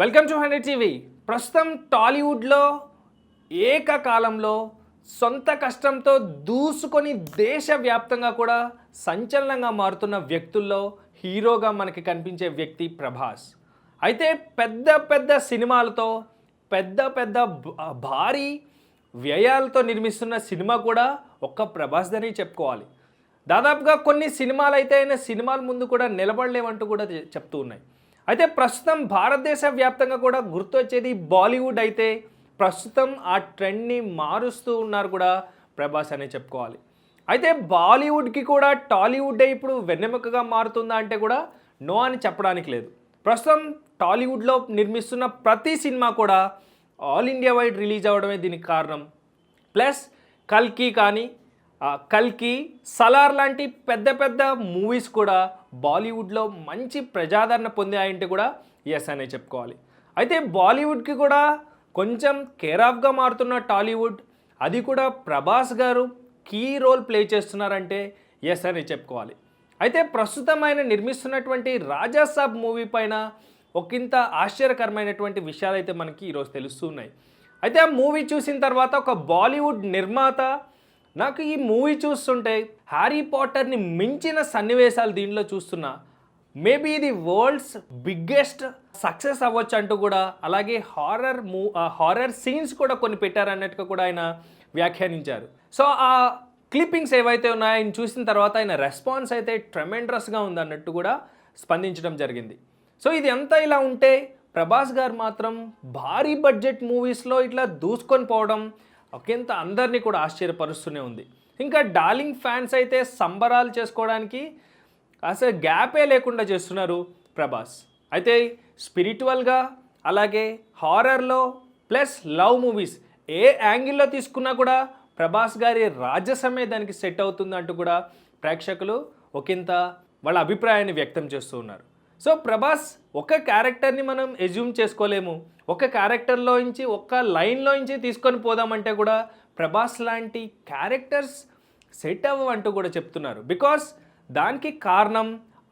Welcome to hundred TV. ప్రస్తుతం టాలీవుడ్లో ఏకకాలంలో సొంత కష్టంతో దూసుకొని దేశవ్యాప్తంగా కూడా సంచలనంగా మారుతున్న వ్యక్తుల్లో హీరోగా మనకి కనిపించే వ్యక్తి ప్రభాస్. అయితే పెద్ద పెద్ద సినిమాలతో పెద్ద పెద్ద భారీ వ్యయాలతో నిర్మిస్తున్న సినిమా కూడా ఒక్క ప్రభాస్దని చెప్పుకోవాలి. దాదాపుగా కొన్ని సినిమాలు అయితే ఆయన సినిమాల ముందు కూడా నిలబడలేవంటూ కూడా చెప్తూ ఉన్నాయి. అయితే ప్రస్తుతం భారతదేశ వ్యాప్తంగా కూడా గుర్తొచ్చేది బాలీవుడ్ అయితే ప్రస్తుతం ఆ ట్రెండ్ని మారుస్తూ ఉన్నారు కూడా ప్రభాస్ అనే చెప్పుకోవాలి. అయితే బాలీవుడ్కి కూడా టాలీవుడ్ ఇప్పుడు వెన్నెముకగా మారుతుందా అంటే కూడా నో అని చెప్పడానికి లేదు. ప్రస్తుతం టాలీవుడ్లో నిర్మిస్తున్న ప్రతి సినిమా కూడా ఆల్ ఇండియా వైడ్ రిలీజ్ అవ్వడమే దీనికి కారణం. ప్లస్ కల్కి కానీ కల్కి సలార్ లాంటి పెద్ద పెద్ద మూవీస్ కూడా బాలీవుడ్లో మంచి ప్రజాదరణ పొందాయంటే కూడా ఎస్ అనే చెప్పుకోవాలి. అయితే బాలీవుడ్కి కూడా కొంచెం కేర్ ఆఫ్గా మారుతున్న టాలీవుడ్ అది కూడా ప్రభాస్ గారు కీ రోల్ ప్లే చేస్తున్నారంటే ఎస్ అని చెప్పుకోవాలి. అయితే ప్రస్తుతం ఆయన నిర్మిస్తున్నటువంటి రాజాసాబ్ మూవీ పైన ఒకంత ఆశ్చర్యకరమైనటువంటి విషయాలు అయితే మనకి ఈరోజు తెలుస్తున్నాయి అయితే ఆ మూవీ చూసిన తర్వాత ఒక బాలీవుడ్ నిర్మాత నాకు ఈ మూవీ చూస్తుంటే హ్యారీ పాటర్ని మించిన సన్నివేశాలు దీనిలో చూస్తున్నా. మేబీ ఇది వరల్డ్స్ బిగ్గెస్ట్ సక్సెస్ అవ్వచ్చు అంటూ కూడా అలాగే హారర్ మూ హారర్ సీన్స్ కూడా కొన్ని పెట్టారన్నట్టుగా కూడా ఆయన వ్యాఖ్యానించారు. సో ఆ క్లిప్పింగ్స్ ఏవైతే ఉన్నాయో ఆయన చూసిన తర్వాత ఆయన రెస్పాన్స్ అయితే ట్రెమెండ్రస్గా ఉందన్నట్టు కూడా స్పందించడం జరిగింది. సో ఇది అంతా ఇలా ఉంటే ప్రభాస్ గారు మాత్రం భారీ బడ్జెట్ మూవీస్లో ఇట్లా దూసుకొని పోవడం ఒకంత అందరినీ కూడా ఆశ్చర్యపరుస్తూనే ఉంది. ఇంకా డార్లింగ్ ఫ్యాన్స్ అయితే సంబరాలు చేసుకోవడానికి అసలు గ్యాపే లేకుండా చేస్తున్నారు ప్రభాస్. అయితే స్పిరిచువల్గా అలాగే హారర్లో ప్లస్ లవ్ మూవీస్ ఏ యాంగిల్లో తీసుకున్నా కూడా ప్రభాస్ గారి రాజసమే దానికి సెట్ అవుతుందంటూ కూడా ప్రేక్షకులు ఒకంత వాళ్ళ అభిప్రాయాన్ని వ్యక్తం చేస్తూ ఉన్నారు. సో ప్రభాస్ ఒక క్యారెక్టర్ని మనం ఎజ్యూమ్ చేసుకోలేము. ఒక క్యారెక్టర్లో నుంచి ఒక్క లైన్లో నుంచి తీసుకొని పోదామంటే కూడా ప్రభాస్ లాంటి క్యారెక్టర్స్ సెట్ అవ్వంటూ కూడా చెప్తున్నారు. బికాస్ దానికి కారణం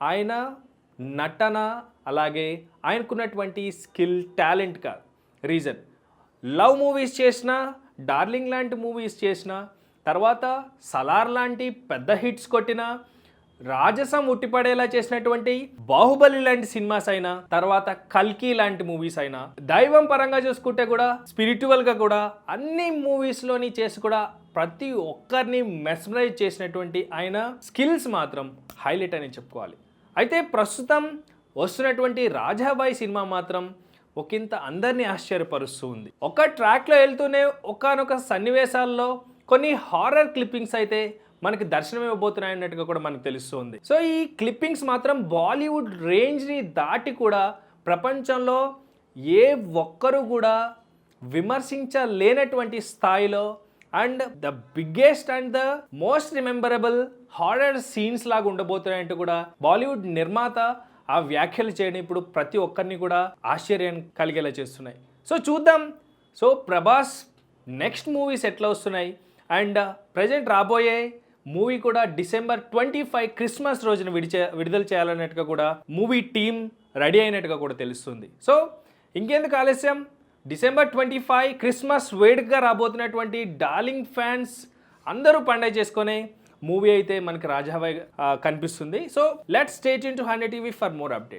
ఆయన నటన అలాగే ఆయనకున్నటువంటి స్కిల్ టాలెంట్ కాదు రీజన్ లవ్ మూవీస్ చేసిన డార్లింగ్ లాంటి మూవీస్ చేసిన తర్వాత సలార్ లాంటి పెద్ద హిట్స్ కొట్టిన రాజసం ఉట్టిపడేలా చేసినటువంటి బాహుబలి లాంటి సినిమాస్ అయినా తర్వాత కల్కి లాంటి మూవీస్ అయినా దైవం పరంగా చూసుకుంటే కూడా స్పిరిచువల్గా కూడా అన్ని మూవీస్లోని చేసి కూడా ప్రతి ఒక్కరిని మెస్మరైజ్ చేసినటువంటి ఆయన స్కిల్స్ మాత్రం హైలైట్ అని చెప్పుకోవాలి. అయితే ప్రస్తుతం వస్తున్నటువంటి రాజాబాయి సినిమా మాత్రం ఒకంత అందరినీ ఆశ్చర్యపరుస్తూ ఉంది. ఒక ట్రాక్లో వెళ్తూనే ఒకానొక సన్నివేశాల్లో కొన్ని హారర్ క్లిప్పింగ్స్ అయితే మనకి దర్శనం ఇవ్వబోతున్నాయి అన్నట్టుగా కూడా మనకు తెలుస్తుంది. సో ఈ క్లిప్పింగ్స్ మాత్రం బాలీవుడ్ రేంజ్ని దాటి కూడా ప్రపంచంలో ఏ ఒక్కరు కూడా విమర్శించలేనటువంటి స్థాయిలో and the biggest and the most rememberable horror scenes లాగా ఉండబోతున్నాయంటూ కూడా బాలీవుడ్ నిర్మాత ఆ వ్యాఖ్యలు చేయడం ఇప్పుడు ప్రతి ఒక్కరిని కూడా ఆశ్చర్యం కలిగేలా చేస్తున్నాయి. సో చూద్దాం. సో ప్రభాస్ నెక్స్ట్ మూవీస్ ఎట్లా వస్తున్నాయి అండ్ ప్రజెంట్ రాబోయే మూవీ కూడా డిసెంబర్ ట్వంటీ ఫైవ్ క్రిస్మస్ రోజున విడిచే విడుదల చేయాలన్నట్టుగా కూడా మూవీ టీమ్ రెడీ అయినట్టుగా కూడా తెలుస్తుంది. సో ఇంకెందుకు ఆలస్యం? డిసెంబర్ ట్వంటీ ఫైవ్ క్రిస్మస్ వేడుకగా రాబోతున్నటువంటి డార్లింగ్ ఫ్యాన్స్ అందరూ పండగ చేసుకొని మూవీ అయితే మనకి రాజావై కనిపిస్తుంది. So let's stay in to hundred TV for more update